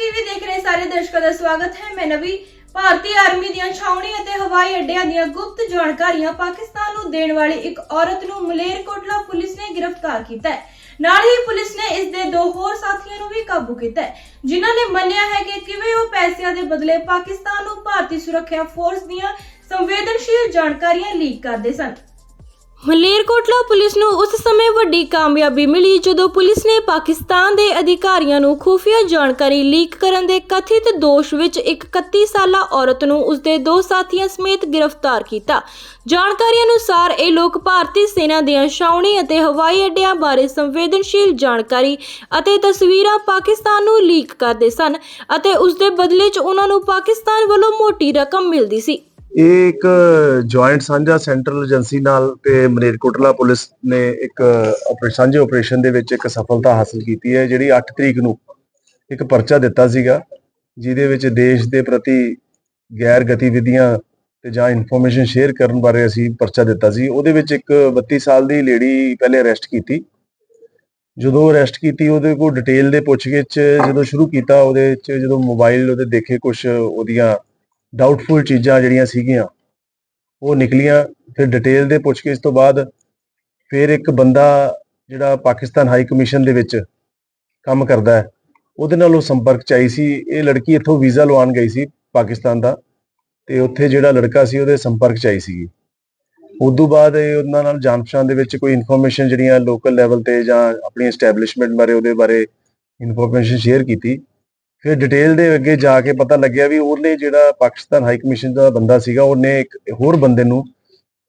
TV ਦੇਖ ਰਹੇ ਸਾਰੇ ਦਰਸ਼ਕਾਂ ਦਾ ਸਵਾਗਤ ਹੈ। ਮੈਂ ਨਵੀ, ਭਾਰਤੀ ਆਰਮੀ ਦੀਆਂ ਛਾਉਣੀ ਅਤੇ ਹਵਾਈ ਅੱਡਿਆਂ ਦੀਆਂ ਗੁਪਤ ਜਾਣਕਾਰੀਆਂ ਪਾਕਿਸਤਾਨ ਨੂੰ ਦੇਣ ਵਾਲੀ ਇੱਕ ਔਰਤ ਨੂੰ ਮਲੇਰਕੋਟਲਾ ਪੁਲਿਸ ਨੇ ਗ੍ਰਿਫਤਾਰ ਕੀਤਾ ਹੈ। ਨਾਲ ਹੀ ਪੁਲਿਸ ਨੇ ਇਸ ਦੇ ਦੋ ਹੋਰ ਸਾਥੀਆਂ ਨੂੰ ਵੀ ਕਾਬੂ ਕੀਤਾ ਹੈ, ਜਿਨ੍ਹਾਂ ਨੇ ਮੰਨਿਆ ਹੈ ਕਿ ਕਿਵੇਂ ਉਹ ਪੈਸਿਆਂ ਦੇ ਬਦਲੇ ਪਾਕਿਸਤਾਨ ਨੂੰ ਭਾਰਤੀ ਸੁਰੱਖਿਆ ਫੋਰਸ ਦੀਆਂ ਸੰਵੇਦਨਸ਼ੀਲ ਜਾਣਕਾਰੀਆਂ ਲੀਕ ਕਰਦੇ ਸਨ। ਮਲੇਰਕੋਟਲਾ ਪੁਲਿਸ ਨੂੰ ਉਸ ਸਮੇਂ ਵੱਡੀ ਕਾਮਯਾਬੀ ਮਿਲੀ ਜਦੋਂ ਪੁਲਿਸ ਨੇ ਪਾਕਿਸਤਾਨ ਦੇ ਅਧਿਕਾਰੀਆਂ ਨੂੰ ਖੁਫੀਆ ਜਾਣਕਾਰੀ ਲੀਕ ਕਰਨ ਦੇ ਕਥਿਤ ਦੋਸ਼ ਵਿੱਚ ਇੱਕ 31 ਸਾਲਾ ਔਰਤ ਨੂੰ ਉਸਦੇ ਦੋ ਸਾਥੀਆਂ ਸਮੇਤ ਗ੍ਰਿਫਤਾਰ ਕੀਤਾ। ਜਾਣਕਾਰੀ ਅਨੁਸਾਰ ਇਹ ਲੋਕ ਭਾਰਤੀ ਸੈਨਾ ਦੀਆਂ ਛਾਉਣੀ ਅਤੇ ਹਵਾਈ ਅੱਡਿਆਂ ਬਾਰੇ ਸੰਵੇਦਨਸ਼ੀਲ ਜਾਣਕਾਰੀ ਅਤੇ ਤਸਵੀਰਾਂ ਪਾਕਿਸਤਾਨ ਨੂੰ ਲੀਕ ਕਰਦੇ ਸਨ ਅਤੇ ਉਸ ਦੇ ਬਦਲੇ 'ਚ ਉਹਨਾਂ ਨੂੰ ਪਾਕਿਸਤਾਨ ਵੱਲੋਂ ਮੋਟੀ ਰਕਮ ਮਿਲਦੀ ਸੀ। ਇਹ ਇੱਕ ਜੁਆਇੰਟ ਸਾਂਝਾ ਸੈਂਟਰਲ ਏਜੰਸੀ ਨਾਲ ਤੇ ਮਲੇਰਕੋਟਲਾ ਪੁਲਿਸ ਨੇ ਇੱਕ ਆਪਰੇ, ਸਾਂਝੇ ਆਪਰੇਸ਼ਨ ਦੇ ਵਿੱਚ ਇੱਕ ਸਫਲਤਾ ਹਾਸਲ ਕੀਤੀ ਹੈ, ਜਿਹੜੀ 8 ਤਰੀਕ ਨੂੰ ਇੱਕ ਪਰਚਾ ਦਿੱਤਾ ਸੀਗਾ, ਜਿਹਦੇ ਵਿੱਚ ਦੇਸ਼ ਦੇ ਪ੍ਰਤੀ ਗੈਰ ਗਤੀਵਿਧੀਆਂ ਤੇ ਜਾਂ ਇਨਫੋਰਮੇਸ਼ਨ ਸ਼ੇਅਰ ਕਰਨ ਬਾਰੇ ਅਸੀਂ ਪਰਚਾ ਦਿੱਤਾ ਸੀ। ਉਹਦੇ ਵਿੱਚ ਇੱਕ 32 ਸਾਲ ਦੀ ਲੇਡੀ ਪਹਿਲੇ ਅਰੈਸਟ ਕੀਤੀ। ਜਦੋਂ ਅਰੈਸਟ ਕੀਤੀ, ਉਹਦੇ ਕੋਲ ਡਿਟੇਲ ਦੇ ਪੁੱਛਗਿੱਛ ਜਦੋਂ ਸ਼ੁਰੂ ਕੀਤਾ, ਉਹਦੇ ਵਿੱਚ ਜਦੋਂ ਮੋਬਾਈਲ ਉਹਦੇ ਦੇਖੇ ਕੁਝ ਉਹਦੀਆਂ ਡਾਊਟਫੁਲ ਚੀਜ਼ਾਂ ਜਿਹੜੀਆਂ ਸੀਗੀਆਂ, ਉਹ ਨਿਕਲੀਆਂ, ਫਿਰ ਡਿਟੇਲ ਦੇ ਪੁੱਛਗਿੱਛ ਤੋਂ ਬਾਅਦ ਫਿਰ ਇੱਕ ਬੰਦਾ ਜਿਹੜਾ ਪਾਕਿਸਤਾਨ ਹਾਈ ਕਮਿਸ਼ਨ ਦੇ ਵਿੱਚ ਕੰਮ ਕਰਦਾ ਹੈ, ਉਹਦੇ ਨਾਲ ਉਹ ਸੰਪਰਕ ਚ ਆਈ ਸੀ, ਇਹ ਲੜਕੀ ਇੱਥੋਂ ਵੀਜ਼ਾ ਲਵਾਉਣ ਗਈ ਸੀ ਪਾਕਿਸਤਾਨ ਦਾ ਤੇ ਉੱਥੇ ਜਿਹੜਾ ਲੜਕਾ ਸੀ ਉਹਦੇ ਸੰਪਰਕ ਚ ਆਈ ਸੀਗੀ। ਤੋਂ ਬਾਅਦ ਇਹ ਉਹਨਾਂ ਨਾਲ ਜਾਣ ਪਛਾਣ ਦੇ ਵਿੱਚ ਕੋਈ ਇਨਫੋਰਮੇਸ਼ਨ ਜਿਹੜੀਆਂ ਲੋਕਲ ਲੈਵਲ ਤੇ ਜਾਂ ਆਪਣੀ ਐਸਟੈਬਲਿਸ਼ਮੈਂਟ ਬਾਰੇ, ਉਹਦੇ ਬਾਰੇ ਇਨਫੋਰਮੇਸ਼ਨ ਸ਼ੇਅਰ ਕੀਤੀ। ਫਿਰ ਡਿਟੇਲ ਦੇ ਅੱਗੇ ਜਾ ਕੇ ਪਤਾ ਲੱਗਿਆ ਵੀ ਉਹਨੇ ਜਿਹੜਾ ਪਾਕਿਸਤਾਨ ਹਾਈ ਕਮਿਸ਼ਨ ਦਾ ਬੰਦਾ ਸੀਗਾ, ਉਹਨੇ ਇੱਕ ਹੋਰ ਬੰਦੇ ਨੂੰ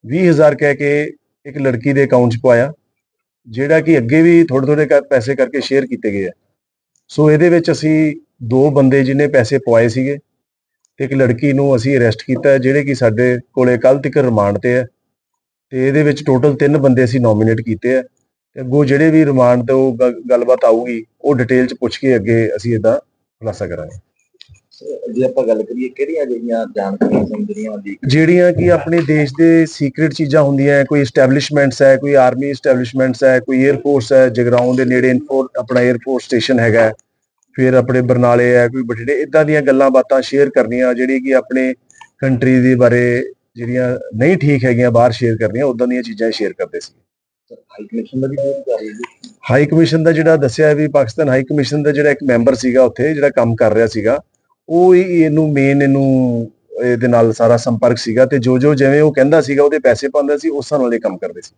20000 ਕਹਿ ਕੇ ਇੱਕ ਲੜਕੀ ਦੇ ਅਕਾਊਂਟ 'ਚ ਪਾਇਆ, ਜਿਹੜਾ ਕਿ ਅੱਗੇ ਵੀ ਥੋੜੇ ਥੋੜੇ ਪੈਸੇ ਕਰਕੇ ਸ਼ੇਅਰ ਕੀਤੇ ਗਏ ਆ। ਸੋ ਇਹਦੇ ਵਿੱਚ ਅਸੀਂ ਦੋ ਬੰਦੇ ਜਿਹਨੇ ਪੈਸੇ ਪਵਾਏ ਸੀਗੇ ਤੇ ਇੱਕ ਲੜਕੀ ਨੂੰ ਅਸੀਂ ਅਰੈਸਟ ਕੀਤਾ ਜਿਹੜੇ ਕਿ ਸਾਡੇ ਕੋਲੇ ਕੱਲ ਤੱਕ ਰਿਮਾਂਡ ਤੇ ਹੈ। ਤੇ ਇਹਦੇ ਵਿੱਚ ਟੋਟਲ ਤਿੰਨ ਬੰਦੇ ਅਸੀਂ ਨੋਮੀਨੇਟ ਕੀਤੇ ਆ। ਤੇ ਅੱਗੋਂ ਜਿਹੜੇ ਵੀ ਰਿਮਾਂਡ ਤੇ ਉਹ ਗ- ਗੱਲਬਾਤ ਆਊਗੀ, ਉਹ ਡਿਟੇਲ 'ਚ ਪੁੱਛ ਕੇ ਅੱਗੇ ਅਸੀਂ ਇਹਦਾ ਖੁਲਾਸਾ ਕਰਾਂਗੇ। ਜੇ ਆਪਾਂ ਗੱਲ ਕਰੀਏ ਕਿਹੜੀਆਂ ਜਿਹੜੀਆਂ ਜਾਣਕਾਰੀਆਂ ਜਿਹੜੀਆਂ ਲੀਕ ਜਿਹੜੀਆਂ ਕਿ ਆਪਣੇ ਦੇਸ਼ ਦੇ ਸੀਕ੍ਰੀਟ ਚੀਜ਼ਾਂ ਹੁੰਦੀਆਂ ਕੋਈ ਐਸਟੈਬਲਿਸ਼ਮੈਂਟਸ ਹੈ ਕੋਈ ਆਰਮੀ ਐਸਟੈਬਲਿਸ਼ਮੈਂਟਸ ਹੈ ਕੋਈ 에ਅਰ ਫੋਰਸ ਹੈ ਜਗਰਾਉਂ ਦੇ ਨੇੜੇ ਆਪਣਾ 에ਅਰ ਫੋਰਸ ਸਟੇਸ਼ਨ ਹੈਗਾ ਫਿਰ ਆਪਣੇ ਬਰਨਾਲੇ ਹੈ ਕੋਈ ਬਠਿੰਡੇ ਇਦਾਂ ਦੀਆਂ ਗੱਲਾਂ ਬਾਤਾਂ ਸ਼ੇਅਰ ਕਰਨੀਆਂ ਜਿਹੜੀ ਕਿ ਆਪਣੇ ਕੰਟਰੀ ਦੇ ਬਾਰੇ ਜਿਹੜੀਆਂ ਨਹੀਂ ਠੀਕ ਹੈਗੀਆਂ ਬਾਹਰ ਸ਼ੇਅਰ ਕਰਨੀਆਂ ਉਦਾਂ ਦੀਆਂ ਚੀਜ਼ਾਂ ਸ਼ੇਅਰ ਕਰਦੇ ਸੀ। ਹਾਈ ਕਮਿਸ਼ਨ ਦਾ ਵੀ ਬਹੁਤ ਕਰ ਰਹੀ ਹਾਈ ਕਮਿਸ਼ਨ ਦਾ ਜਿਹੜਾ ਦੱਸਿਆ ਵੀ ਪਾਕਿਸਤਾਨ ਹਾਈ ਕਮਿਸ਼ਨ ਦਾ ਜਿਹੜਾ ਇੱਕ ਮੈਂਬਰ ਸੀਗਾ ਉੱਥੇ ਜਿਹੜਾ ਕੰਮ ਕਰ ਰਿਹਾ ਸੀਗਾ ਉਹ ਇਹਨੂੰ ਮੇਨ ਇਹਨੂੰ ਇਹਦੇ ਨਾਲ ਸਾਰਾ ਸੰਪਰਕ ਸੀਗਾ ਤੇ ਜੋ ਜੋ ਜਿਵੇਂ ਉਹ ਕਹਿੰਦਾ ਸੀਗਾ ਉਹਦੇ ਪੈਸੇ ਪਾਉਂਦਾ ਸੀ ਉਸਾਂ ਨਾਲ ਇਹ ਕੰਮ ਕਰਦੇ ਸੀ।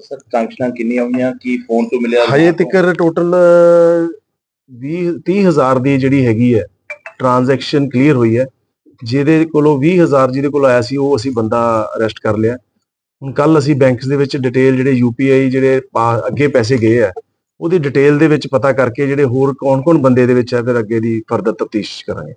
ਸਰ ਟ੍ਰਾਂਜੈਕਸ਼ਨਾਂ ਕਿੰਨੀਆਂ ਹੋਈਆਂ? ਕੀ ਫੋਨ ਤੋਂ ਮਿਲਿਆ? ਹਜੇ ਤੱਕ ਟੋਟਲ 20 30000 ਦੀ ਜਿਹੜੀ ਹੈਗੀ ਹੈ ਟ੍ਰਾਂਜੈਕਸ਼ਨ ਕਲੀਅਰ ਹੋਈ ਹੈ। ਜਿਹਦੇ ਕੋਲੋਂ 20000 ਜਿਹਦੇ ਕੋਲ ਆਇਆ ਸੀ ਉਹ ਅਸੀਂ ਬੰਦਾ ਅਰੈਸਟ ਕਰ ਲਿਆ। ਹੁਣ ਕੱਲ ਅਸੀਂ ਬੈਂਕਸ ਦੇ ਵਿੱਚ ਡਿਟੇਲ ਜਿਹੜੇ ਯੂਪੀਆਈ ਜਿਹੜੇ ਪਾ- ਅੱਗੇ ਪੈਸੇ ਗਏ ਆ, ਉਹਦੀ ਡਿਟੇਲ ਦੇ ਵਿੱਚ ਪਤਾ ਕਰਕੇ ਜਿਹੜੇ ਹੋਰ ਕੌਣ-ਕੌਣ ਬੰਦੇ ਦੇ ਵਿੱਚ ਹੈ ਫਿਰ ਅੱਗੇ ਦੀ ਫਰਦਰ ਤਫਤੀਸ਼ ਕਰਾਂਗੇ।